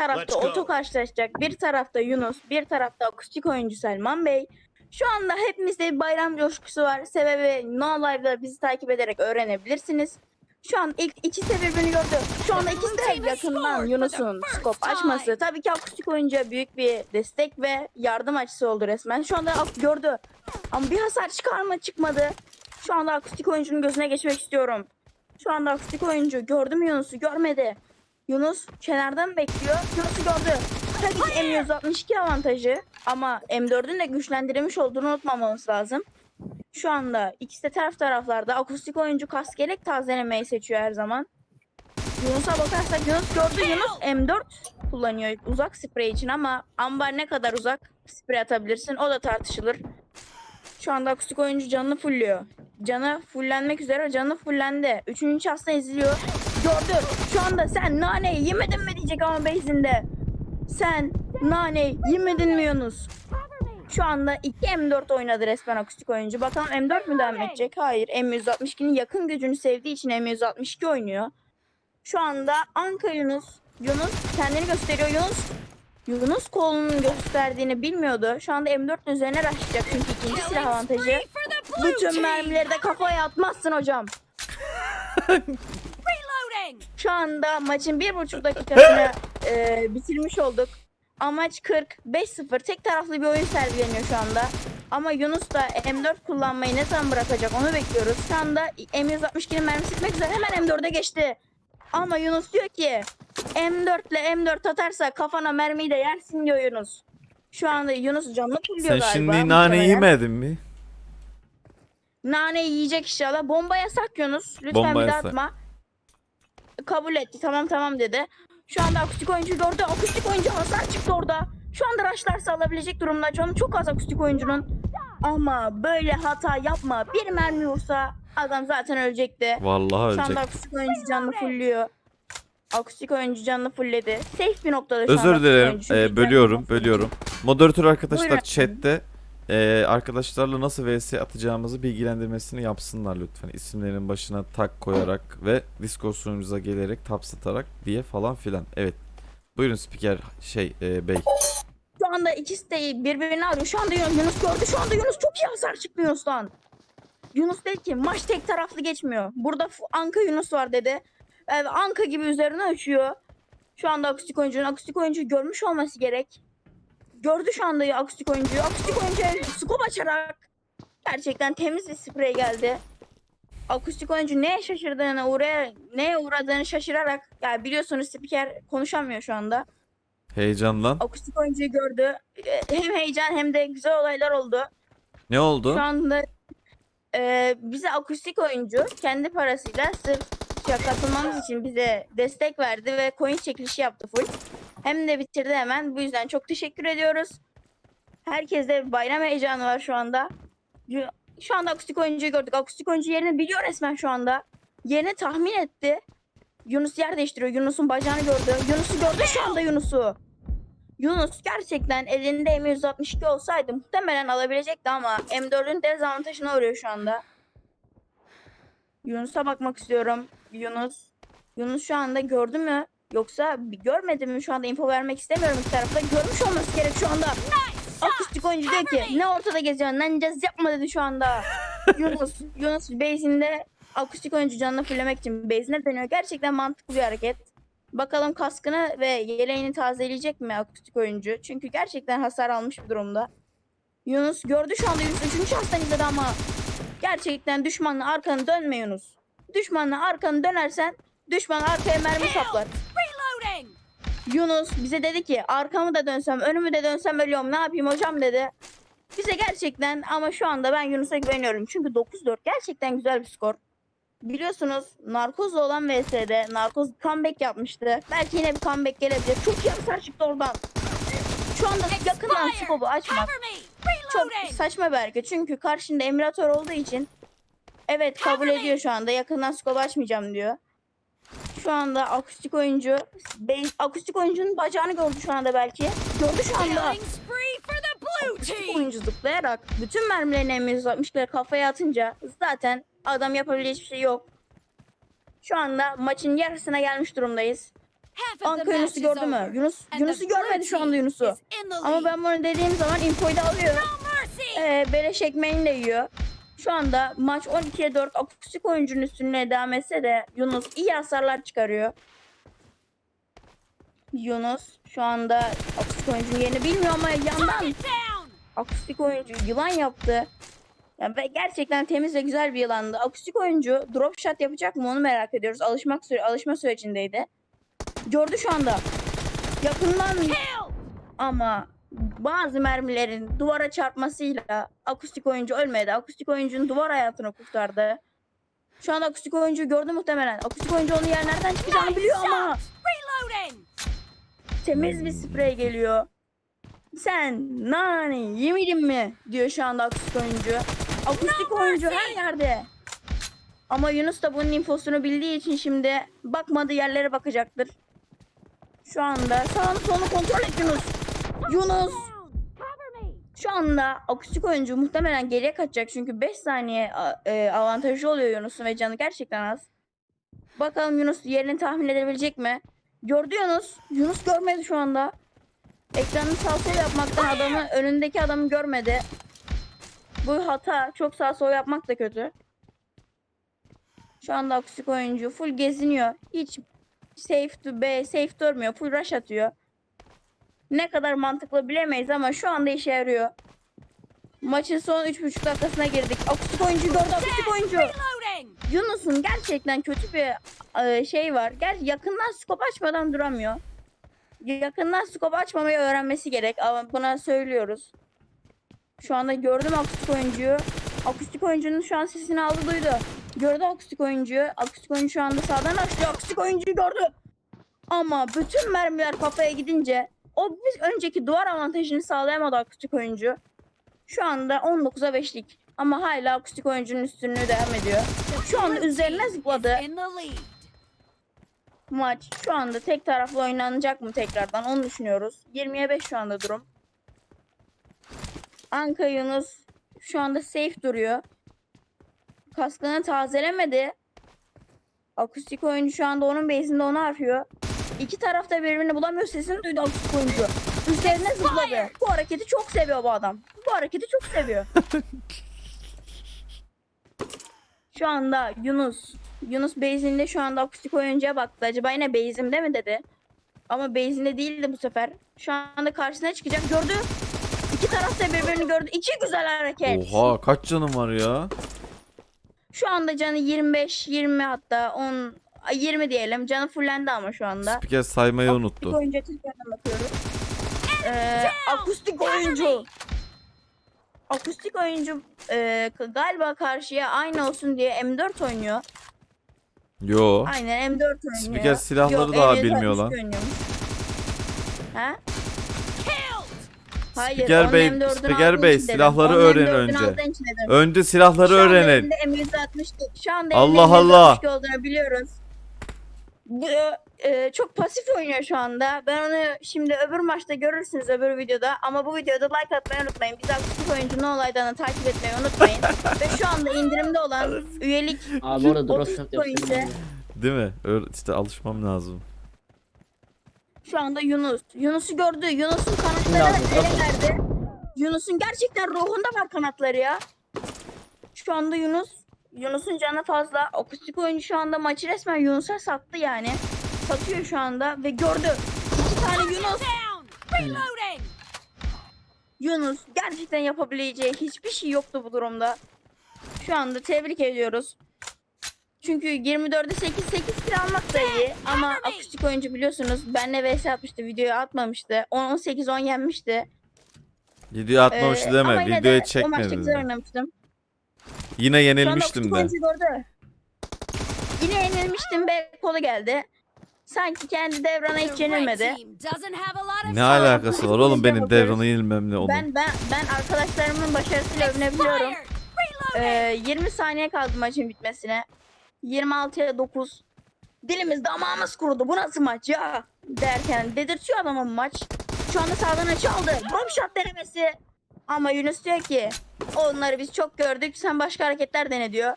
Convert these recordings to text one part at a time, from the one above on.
iki tarafta oto karşılaşacak. Bir tarafta Yunus, bir tarafta akustik oyuncu Selman Bey. Şu anda hepimizde bir bayram coşkusu var. Sebebi No Live'da bizi takip ederek öğrenebilirsiniz. Şu an ilk ikisi de birbirini gördü. Şu anda ikisi de yakından Yunus'un skop açması. Tabii ki akustik oyuncuya büyük bir destek ve yardım açısı oldu resmen. Şu anda gördü. Ama bir hasar çıkarma çıkmadı. Şu anda akustik oyuncunun gözüne geçmek istiyorum. Şu anda akustik oyuncu gördü mü Yunus'u? Görmedi. Yunus kenardan bekliyor. Yunus'u gördü. Tabii ki M162 avantajı ama M4'ün de güçlendirilmiş olduğunu unutmamamız lazım. Şu anda ikisi de taraf taraflarda akustik oyuncu kaskelek tazelemeyi seçiyor her zaman. Yunus'a bakarsak Yunus gördü Yunus M4 kullanıyor uzak sprey için ama ambar ne kadar uzak sprey atabilirsin o da tartışılır. Şu anda akustik oyuncu canını fullüyor. Canı fullenmek üzere canı fullendi. Üçüncü şahsına izliyor. Gördü. Şu anda sen naneyi yemedin mi diyecek ama base'inde. Sen naneyi yemedin mi Yunus? Şu anda 2 M4 oynadı resmen akustik oyuncu. Bakalım M4 mü devam edecek? Hayır. M162'nin yakın gücünü sevdiği için M162 oynuyor. Şu anda Anka Yunus. Yunus kendini gösteriyor. Yunus Yunus kolunun gösterdiğini bilmiyordu. Şu anda M4'ün üzerine raşlayacak çünkü ikinci silah avantajı. Bütün mermileri de kafaya atmazsın hocam. Şu anda maçın bir buçuk dakikasını e, bitirmiş olduk. Amaç 40, 5-0 tek taraflı bir oyun sergileniyor şu anda. Ama Yunus da M4 kullanmayı ne zaman bırakacak onu bekliyoruz. Şu anda M162'nin mermisi bitmek üzere hemen M4'e geçti. Ama Yunus diyor ki M4 ile M4 atarsa kafana mermiyi de yersin diyor Yunus. Şu anda Yunus canlı pulluyor Sen galiba. şimdi nane yemedin mi? Nane yiyecek inşallah. Bomba yasak Yunus. Lütfen Bomba bir daha yasak. atma. Kabul etti. Tamam tamam dedi. Şu anda akustik oyuncu gördü. Akustik oyuncu hasar çıktı orada. Şu anda rushlarsa alabilecek durumda. Canı çok az akustik oyuncunun. Ama böyle hata yapma. Bir mermi vursa adam zaten ölecekti. Vallahi Şu ölecek. anda akustik oyuncu canını fullüyor. Akustik oyuncu canını fullledi. Safe bir noktada şu anda Özür dilerim. Ee, bölüyorum, bölüyorum. Moderatör arkadaşlar Buyurun. chatte e, arkadaşlarla nasıl vs atacağımızı bilgilendirmesini yapsınlar lütfen. İsimlerin başına tak koyarak ve Discord sunucumuza gelerek tapsatarak diye falan filan. Evet. Buyurun spiker şey e, bey. Şu anda ikisi de birbirini arıyor. Şu anda Yunus, gördü. Şu anda Yunus çok iyi hasar çıktı Yunus'tan. Yunus dedi ki maç tek taraflı geçmiyor. Burada Anka Yunus var dedi. Ee, Anka gibi üzerine uçuyor. Şu anda akustik oyuncunun akustik oyuncuyu görmüş olması gerek. Gördü şu anda akustik oyuncuyu. Akustik oyuncuya skop açarak gerçekten temiz bir sprey geldi. Akustik oyuncu neye şaşırdığını, uğraya, neye uğradığını şaşırarak ya biliyorsunuz spiker konuşamıyor şu anda Heyecanlan. akustik oyuncuyu gördü. Hem heyecan hem de güzel olaylar oldu. Ne oldu? Şu anda e, bize akustik oyuncu kendi parasıyla sırf ya katılmamız için bize destek verdi ve coin çekilişi yaptı full. Hem de bitirdi hemen. Bu yüzden çok teşekkür ediyoruz. Herkeste bayram heyecanı var şu anda. Şu anda akustik oyuncuyu gördük. Akustik oyuncu yerini biliyor resmen şu anda. Yerini tahmin etti. Yunus yer değiştiriyor. Yunus'un bacağını gördü. Yunus'u gördü şu anda Yunus'u. Yunus gerçekten elinde M162 olsaydı muhtemelen alabilecekti ama M4'ün dezavantajına uğruyor şu anda. Yunus'a bakmak istiyorum. Yunus. Yunus şu anda gördü mü? Yoksa bir görmedi mi? Şu anda info vermek istemiyorum iki tarafta. Görmüş olması gerek şu anda. Akustik oyuncu diyor ki ne ortada geziyorsun lan caz yapma dedi şu anda. Yunus, Yunus base'inde akustik oyuncu canını fullemek için base'ine dönüyor. Gerçekten mantıklı bir hareket. Bakalım kaskını ve yeleğini tazeleyecek mi akustik oyuncu? Çünkü gerçekten hasar almış bir durumda. Yunus gördü şu anda Yunus 3. şahstan izledi ama gerçekten düşmanla arkanı dönme Yunus. Düşmanla arkanı dönersen düşman arkaya mermi saplar. Yunus bize dedi ki arkamı da dönsem önümü de dönsem ölüyorum ne yapayım hocam dedi. Bize gerçekten ama şu anda ben Yunus'a güveniyorum. Çünkü 9-4 gerçekten güzel bir skor. Biliyorsunuz Narkoz'la olan VS'de Narkoz comeback yapmıştı. Belki yine bir comeback gelebilir. Çok iyi hasar çıktı oradan. Şu anda yakından skopu açmak çok saçma hareket. Çünkü karşında emülatör olduğu için evet kabul ediyor şu anda. Yakından skop açmayacağım diyor. Şu anda akustik oyuncu be- akustik oyuncunun bacağını gördü şu anda belki. Gördü şu anda. Akustik oyuncu zıplayarak bütün mermilerini M160'ları kafaya atınca zaten adam yapabileceği hiçbir şey yok. Şu anda maçın yarısına gelmiş durumdayız. Anka Yunus'u gördü mü? Yunus, Yunus'u görmedi şu anda Yunus'u. Ama ben bunu dediğim zaman infoyu da alıyor. No mercy. Ee, beleş ekmeğini de yiyor. Şu anda maç 12'ye 4 akustik oyuncunun üstüne devam etse de Yunus iyi hasarlar çıkarıyor. Yunus şu anda akustik oyuncunun yerini bilmiyor ama yandan akustik oyuncu yılan yaptı. Ya ve gerçekten temiz ve güzel bir yılandı. Akustik oyuncu drop shot yapacak mı onu merak ediyoruz. Alışmak süre alışma sürecindeydi. Gördü şu anda. Yakından ama bazı mermilerin duvara çarpmasıyla akustik oyuncu ölmedi. Akustik oyuncunun duvar hayatını kurtardı. Şu anda akustik oyuncuyu gördü muhtemelen. Akustik oyuncu onun yer nereden çıkacağını biliyor ama temiz bir sprey geliyor. Sen nani yemedin mi diyor şu anda akustik oyuncu. Akustik oyuncu her yerde. Ama Yunus da bunun infosunu bildiği için şimdi bakmadığı yerlere bakacaktır. Şu anda sağını solunu kontrol et Yunus. Yunus şu anda akustik oyuncu muhtemelen geriye kaçacak çünkü 5 saniye e, avantajı oluyor Yunus'un ve canı gerçekten az. Bakalım Yunus yerini tahmin edebilecek mi? Gördü Yunus. Yunus görmedi şu anda. Ekranını sağ sol yapmaktan adamı önündeki adamı görmedi. Bu hata. Çok sağ sol yapmak da kötü. Şu anda akustik oyuncu full geziniyor. Hiç safe to B, safe durmuyor. Full rush atıyor. Ne kadar mantıklı bilemeyiz ama şu anda işe yarıyor. Maçın son 3,5 dakikasına girdik. Akustik oyuncu gördü akustik oyuncu. Yunus'un gerçekten kötü bir e, şey var. Ger yakından skop açmadan duramıyor. Yakından skop açmamayı öğrenmesi gerek. Ama buna söylüyoruz. Şu anda gördüm akustik oyuncuyu. Akustik oyuncunun şu an sesini aldı duydu. Gördü akustik oyuncuyu. Akustik oyuncu şu anda sağdan açlıyor. Akustik oyuncuyu gördü. Ama bütün mermiler kafaya gidince o biz önceki duvar avantajını sağlayamadı akustik oyuncu. Şu anda 19'a 5'lik. Ama hala akustik oyuncunun üstünlüğü devam ediyor. Şu anda üzerine zıpladı. Maç şu anda tek taraflı oynanacak mı tekrardan onu düşünüyoruz. 20'ye 5 şu anda durum. Anka Yunus şu anda safe duruyor. Kaskını tazelemedi. Akustik oyuncu şu anda onun base'inde onu arıyor. İki tarafta birbirini bulamıyor sesini duydu akustik oyuncu. Üzerine zıpladı. Bu hareketi çok seviyor bu adam. Bu hareketi çok seviyor. Şu anda Yunus. Yunus base'inde şu anda akustik oyuncuya baktı. Acaba yine base'imde mi dedi. Ama base'inde değildi bu sefer. Şu anda karşısına çıkacak. Gördü. İki taraf da birbirini gördü. İki güzel hareket. Oha kaç canım var ya? Şu anda canı 25, 20 hatta 10, ay, 20 diyelim. Canı fullendi ama şu anda. Spiker saymayı Akustik unuttu. tekrardan bakıyoruz. Ee, akustik oyuncu. Akustik oyuncu e, galiba karşıya aynı olsun diye M4 oynuyor. Yo. Aynen M4 oynuyor. Spiker silahları Yok, daha M762 bilmiyor lan. Ha? Hayır. Spiker Bey- M4'ünü Spiker Bey, silahları M4'ünü önce. Önce silahları öğrenin. elinde M162. Şu anda Allah Allah. M162 olduğunu biliyoruz. Bu, e, çok pasif oynuyor şu anda. Ben onu şimdi öbür maçta görürsünüz öbür videoda. Ama bu videoda like atmayı unutmayın. Biz aktif oyuncu ne olaylarını takip etmeyi unutmayın. Ve şu anda indirimde olan üyelik Abi orada drop 30 shot coin ise yapıyorum. Değil mi? Öyle işte alışmam lazım. şu anda Yunus. Yunus'u gördü. Yunus'un kanatları ele verdi. Yunus'un gerçekten ruhunda var kanatları ya. Şu anda Yunus Yunus'un canı fazla. Akustik oyuncu şu anda maçı resmen Yunus'a sattı yani. Satıyor şu anda ve gördü. İki tane Yunus. Yunus gerçekten yapabileceği hiçbir şey yoktu bu durumda. Şu anda tebrik ediyoruz. Çünkü 24'e 8 8 kill almak da iyi ama akustik oyuncu biliyorsunuz benle vs atmıştı videoyu atmamıştı. 10 18 10 yenmişti. Videoyu atmamıştı Ee, deme. ama yine Videoyu de O maçta çekmedi. güzel oynamıştım. Yine yenilmiştim de. gördü. Yine yenilmiştim ve kolu geldi. Sanki kendi devrana hiç yenilmedi. Ne alakası var oğlum benim devranı yenilmemle onun. Ben ben ben arkadaşlarımın başarısıyla övünebiliyorum. Ee, 20 saniye kaldı maçın bitmesine. 26'ya 9. Dilimiz damağımız kurudu. Bu nasıl maç ya? Derken dedirtiyor adamın maç. Şu anda sağdan açı aldı. Drop shot denemesi. Ama Yunus diyor ki onları biz çok gördük. Sen başka hareketler dene diyor.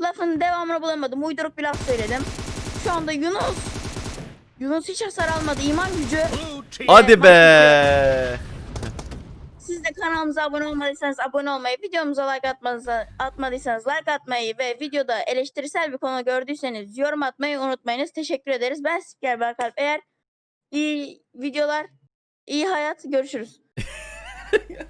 Lafın devamını bulamadım. Uyduruk bir laf söyledim. Şu anda Yunus Yunus hiç hasar almadı. İman gücü. Hadi be. Siz de kanalımıza abone olmadıysanız abone olmayı, videomuza like atmadıysanız, atmadıysanız like atmayı ve videoda eleştirisel bir konu gördüyseniz yorum atmayı unutmayınız. Teşekkür ederiz. Ben Spiker Berkalp. Eğer iyi videolar, iyi hayat görüşürüz.